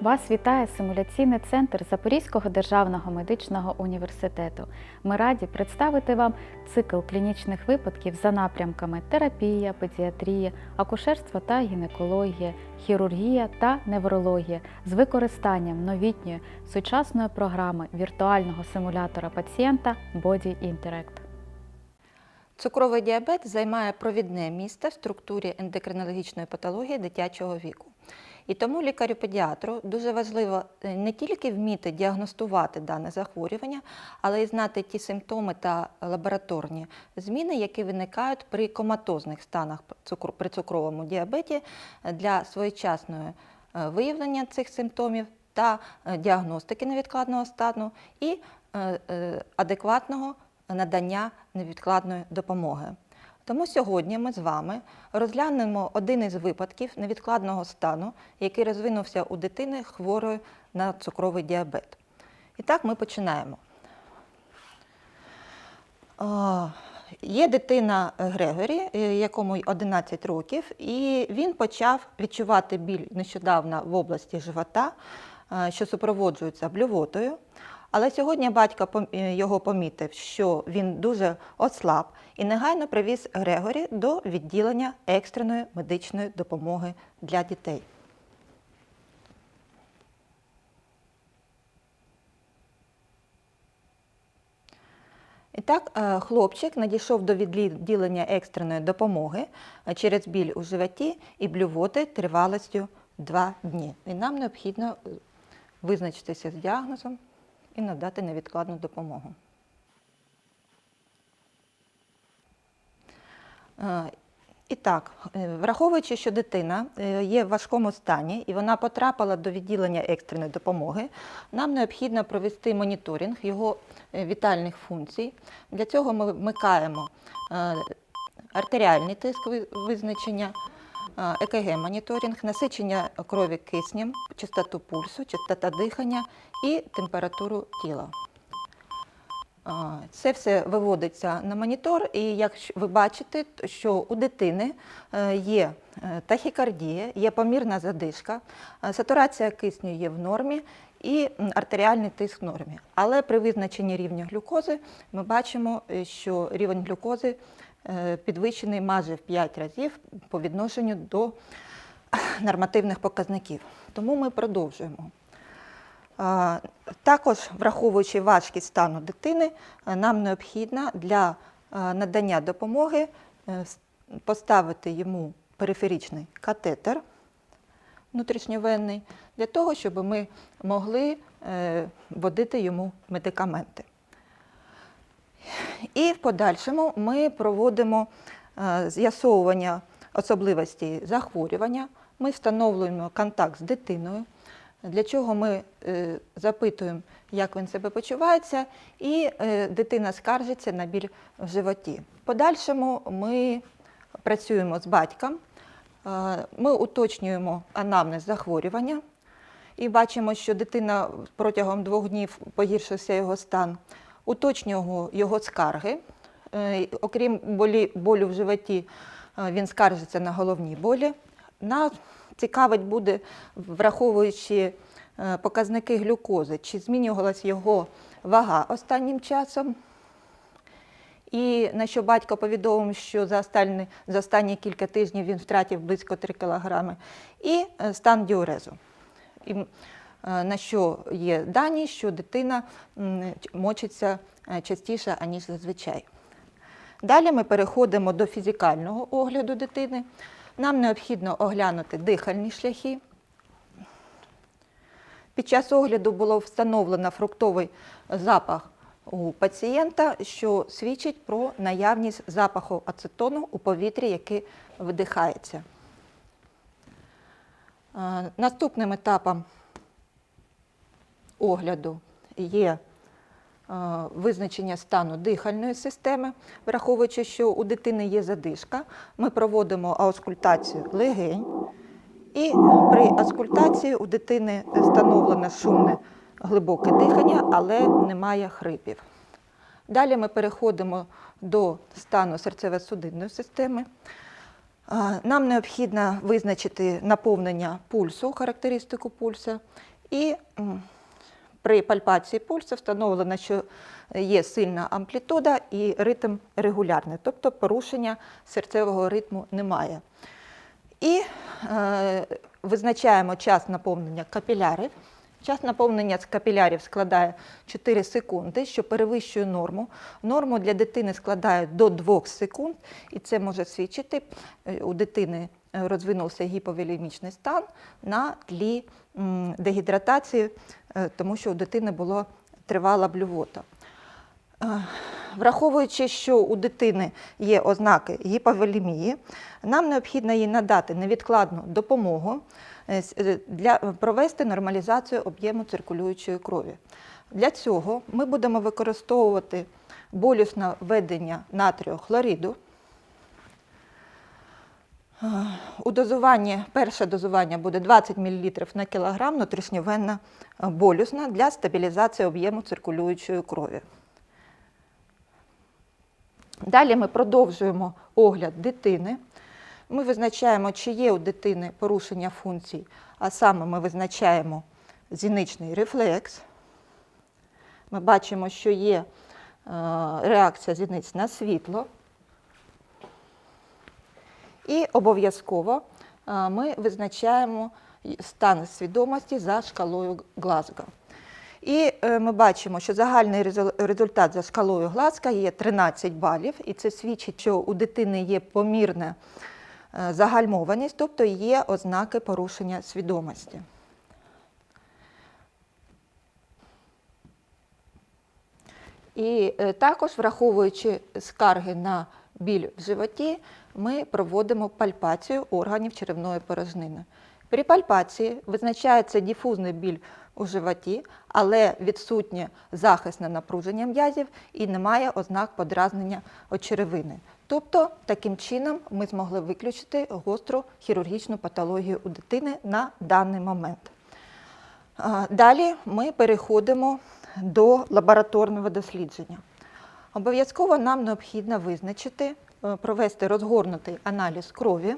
Вас вітає симуляційний центр Запорізького державного медичного університету. Ми раді представити вам цикл клінічних випадків за напрямками терапія, педіатрія, акушерство та гінекологія, хірургія та неврологія з використанням новітньої сучасної програми віртуального симулятора пацієнта Body Interact. Цукровий діабет займає провідне місце в структурі ендокринологічної патології дитячого віку. І тому лікарю-педіатру дуже важливо е, не тільки вміти діагностувати дане захворювання, але й знати ті симптоми та лабораторні зміни, які виникають при коматозних станах при цукровому діабеті е, для своєчасного е, виявлення цих симптомів та діагностики невідкладного стану і адекватного надання невідкладної допомоги. Тому сьогодні ми з вами розглянемо один із випадків невідкладного стану, який розвинувся у дитини хворої на цукровий діабет. І так ми починаємо. Є дитина Грегорі, е, якому 11 років, і він почав відчувати біль нещодавно в області живота, е, що супроводжується блювотою. Але сьогодні батько е, його помітив, що він дуже ослаб і негайно привіз Грегорі до відділення екстреної медичної допомоги для дітей. І так, е, хлопчик надійшов до відділення екстреної допомоги е, через біль у животі і блювоти тривалістю 2 дні. І нам необхідно визначитися з діагнозом і надати невідкладну допомогу. Е, І так, е, враховуючи, що дитина е, є в важкому стані і вона потрапила до відділення екстреної допомоги, нам необхідно провести моніторинг його вітальних функцій. Для цього ми вмикаємо артеріальний тиск визначення, ЕКГ-моніторинг, насичення крові киснем, частоту пульсу, частота дихання і температуру тіла. Це все виводиться на монітор, і як ви бачите, що у дитини е, є е, тахікардія, є помірна задишка, е, сатурація кисню є в нормі і артеріальний тиск в нормі. Але при визначенні рівня глюкози ми бачимо, що рівень глюкози підвищений майже в 5 разів по відношенню до нормативних показників. Тому ми продовжуємо. Також, враховуючи важкість стану дитини, е, нам необхідно для е, надання допомоги е, поставити йому периферичний катетер внутрішньовенний, для того, щоб ми могли е, вводити йому медикаменти. І в подальшому ми проводимо е, з'ясовування особливостей захворювання. Ми встановлюємо контакт з дитиною, для чого ми е, запитуємо, як він себе почувається, і е, дитина скаржиться на біль в животі. В подальшому ми працюємо з батьком, ми уточнюємо анамнез захворювання і бачимо, що дитина протягом двох днів погіршився його стан. Уточнюємо його скарги. Е, Окрім болі, болю в животі, е, він скаржиться на головні болі. Нас цікавить буде, враховуючи е, показники глюкози, чи змінювалася його вага останнім часом. І на що батько повідомив, що за останні, за останні кілька тижнів він втратив близько 3 кілограми, і стан діурезу. І, на що є дані, що дитина мочиться е, частіше, аніж зазвичай. Далі ми переходимо до фізикального огляду дитини. Нам необхідно оглянути дихальні шляхи. Під час огляду було встановлено фруктовий запах у пацієнта, що свідчить про наявність запаху ацетону у повітрі, який видихається. Е, Наступним етапом огляду є е, визначення стану дихальної системи, враховуючи, що у дитини є задишка, ми проводимо аускультацію легень. І при аскультації у дитини встановлено шумне глибоке дихання, але немає хрипів. Далі ми переходимо до стану серцево-судинної системи. Е, Нам необхідно визначити наповнення пульсу, характеристику пульсу, і при пальпації пульсу встановлено, що є сильна амплітуда і ритм регулярний, тобто порушення серцевого ритму немає. І е, визначаємо час наповнення капілярів. Час наповнення капілярів складає 4 секунди, що перевищує норму. Норму для дитини складає до 2 секунд, і це може свідчити, е, у дитини е, розвинувся гіповолемічний стан на тлі дегідратації, тому що у дитини була тривала блювота. Е, Враховуючи, що у дитини є ознаки гіповолемії, нам необхідно їй надати невідкладну допомогу е, е, для провести нормалізацію об'єму циркулюючої крові. Для цього ми будемо використовувати болісне введення натрію хлориду. У дозуванні, перше дозування буде 20 мл на кілограм внутрішньовенна е, болісна для стабілізації об'єму циркулюючої крові. Далі ми продовжуємо огляд дитини. Ми визначаємо, чи є у дитини порушення функцій, а саме ми визначаємо зіничний рефлекс. Ми бачимо, що є е, реакція зіниць на світло. І обов'язково е, ми визначаємо стан свідомості за шкалою Глазго. І е, ми бачимо, що загальний результат за шкалою Глазка є 13 балів, і це свідчить, що у дитини є помірна е, загальмованість, тобто є ознаки порушення свідомості. І також, враховуючи скарги на біль в животі, ми проводимо пальпацію органів черевної порожнини. При пальпації визначається діфузний біль у животі, але відсутнє захисне напруження м'язів і немає ознак подразнення очеревини. Тобто, таким чином ми змогли виключити гостру хірургічну патологію у дитини на даний момент. Далі ми переходимо до лабораторного дослідження. Обов'язково нам необхідно визначити, провести розгорнутий аналіз крові.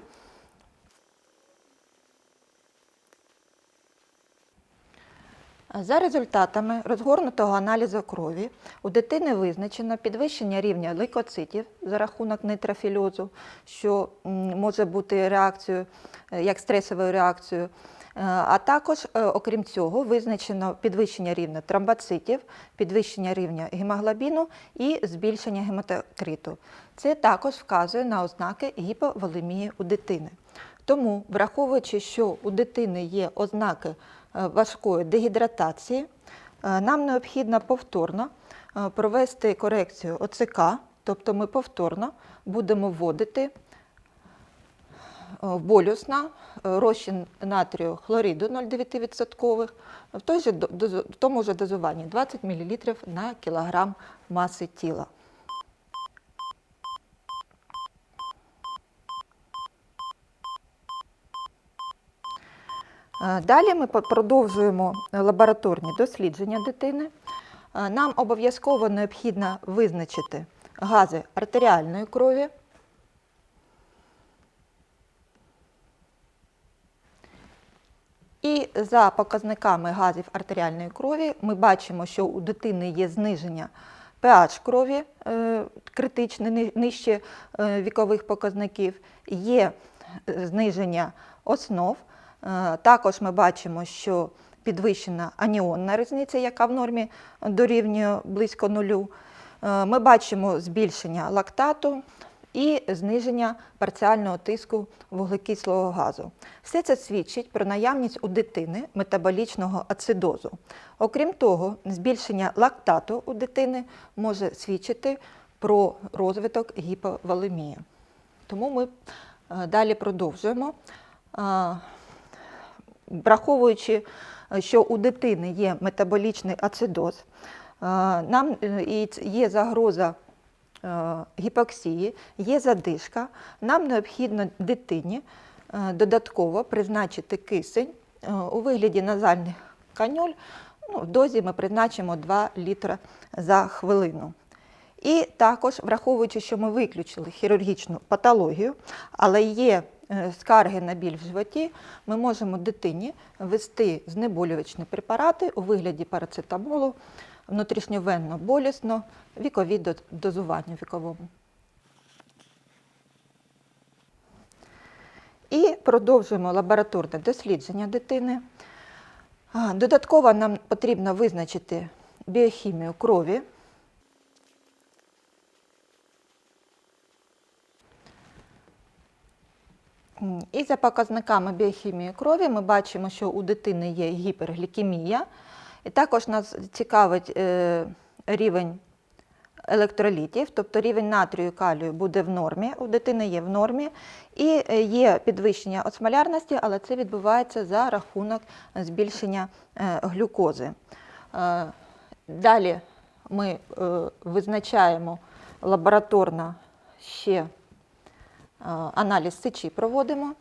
За результатами розгорнутого аналізу крові у дитини визначено підвищення рівня лейкоцитів за рахунок нейтрофільозу, що може бути реакцією е, як стресовою реакцією. Е, А також, е, окрім цього, визначено підвищення рівня тромбоцитів, підвищення рівня гемоглобіну і збільшення гематокриту. Це також вказує на ознаки гіповолемії у дитини. Тому, враховуючи, що у дитини є ознаки е, важкої дегідратації, е, нам необхідно повторно е, провести корекцію ОЦК, тобто ми повторно будемо вводити болюсна, розчин натрію хлориду 0,9% в, той же, до- дозу- в тому ж дозуванні 20 мл на кілограм маси тіла. Далі ми продовжуємо лабораторні дослідження дитини. Нам обов'язково необхідно визначити гази артеріальної крові. І за показниками газів артеріальної крові ми бачимо, що у дитини є зниження pH крові е, критичне, нижче е, вікових показників, є е, зниження основ. Е, Також ми бачимо, що підвищена аніонна різниця, яка в нормі дорівнює близько нулю. Е, Ми бачимо збільшення лактату і зниження парціального тиску вуглекислого газу. Все це свідчить про наявність у дитини метаболічного ацидозу. Окрім того, збільшення лактату у дитини може свідчити про розвиток гіповолемії. Тому ми е, далі продовжуємо. Враховуючи, е, що у дитини є метаболічний ацидоз, е, нам е, є загроза гіпоксії, є задишка, нам необхідно дитині додатково призначити кисень у вигляді назальних канюль. Ну, в дозі ми призначимо 2 літра за хвилину. І також, враховуючи, що ми виключили хірургічну патологію, але є скарги на біль в животі, ми можемо дитині ввести знеболювачні препарати у вигляді парацетамолу, внутрішньовенно болісно, вікові дозування віковому. І продовжуємо лабораторне дослідження дитини. Додатково нам потрібно визначити біохімію крові. І за показниками біохімії крові ми бачимо, що у дитини є гіперглікемія. І також нас цікавить е, рівень електролітів, тобто рівень натрію калію буде в нормі, у дитини є в нормі, і е, є підвищення осмолярності, але це відбувається за рахунок збільшення е, глюкози. Далі ми визначаємо лабораторно ще аналіз сечі проводимо.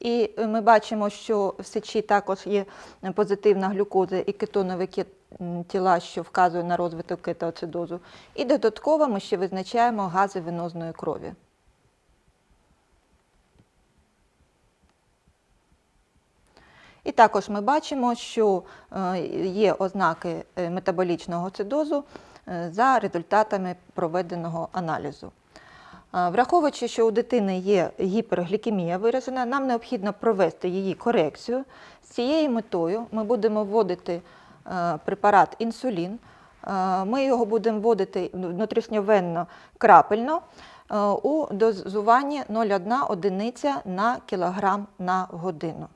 І е, ми бачимо, що в сечі також є позитивна глюкоза і кетонові тіла, що вказує на розвиток кетоацидозу. І додатково ми ще визначаємо гази венозної крові. І також ми бачимо, що е, є ознаки е, метаболічного цидозу е, за результатами проведеного аналізу. Е, Враховуючи, що у дитини є гіперглікемія виражена, нам необхідно провести її корекцію. З цією метою ми будемо вводити е, препарат інсулін. Е, Ми його будемо вводити внутрішньовенно крапельно е, у дозуванні 0,1 одиниця на кілограм на годину.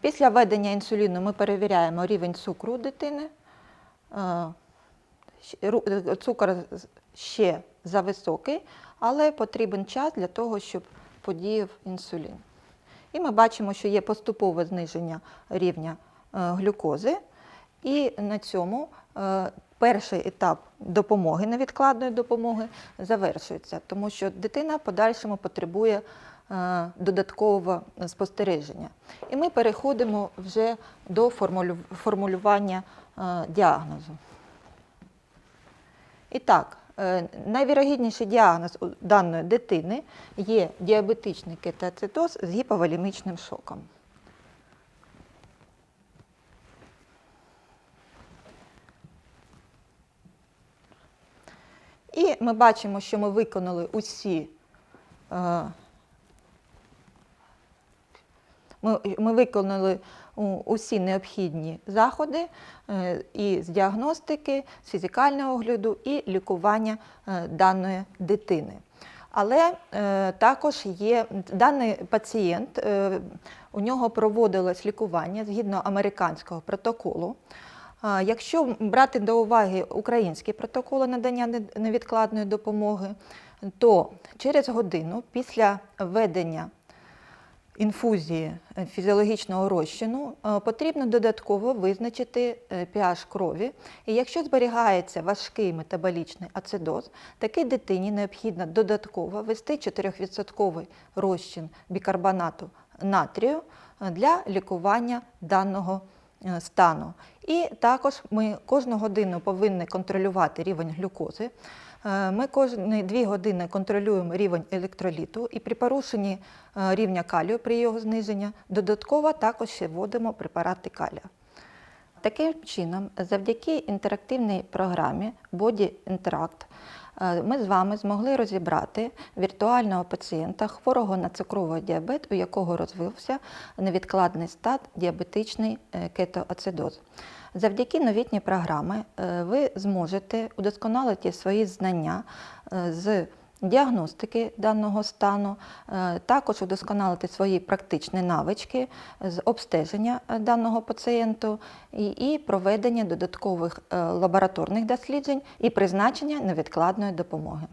Після введення інсуліну ми перевіряємо рівень цукру дитини. Е, е, Цукор ще зависокий, але потрібен час для того, щоб подіяв інсулін. І ми бачимо, що є поступове зниження рівня е, глюкози. І на цьому перший етап допомоги, невідкладної допомоги, завершується, тому що дитина в подальшому потребує додаткового спостереження. І ми переходимо вже до формулювання е, діагнозу. І так, е, найвірогідніший діагноз у даної дитини є діабетичний кетоацидоз з гіповолемічним шоком. І ми бачимо, що ми виконали усі е, ми, ми виконали усі необхідні заходи е, і з діагностики, з фізикального огляду і лікування е, даної дитини. Але е, також є даний пацієнт, е, у нього проводилось лікування згідно американського протоколу. А, Якщо брати до уваги українські протоколи надання невідкладної допомоги, то через годину після введення інфузії е, фізіологічного розчину е, потрібно додатково визначити е, pH крові. І якщо зберігається важкий метаболічний ацидоз, такій дитині необхідно додатково ввести 4% розчин бікарбонату натрію для лікування даного стану. І також ми кожну годину повинні контролювати рівень глюкози. Е, Ми кожні дві години контролюємо рівень електроліту і при порушенні е, рівня калію при його зниженні додатково також вводимо препарати калія. Таким чином, завдяки інтерактивній програмі Body Interact, е, ми з вами змогли розібрати віртуального пацієнта, хворого на цукровий діабет, у якого розвився невідкладний стат діабетичний кетоацидоз. Завдяки новітній програмі е, ви зможете удосконалити свої знання е, з діагностики даного стану, е, також удосконалити свої практичні навички з обстеження даного пацієнту і, проведення додаткових лабораторних досліджень і призначення невідкладної допомоги.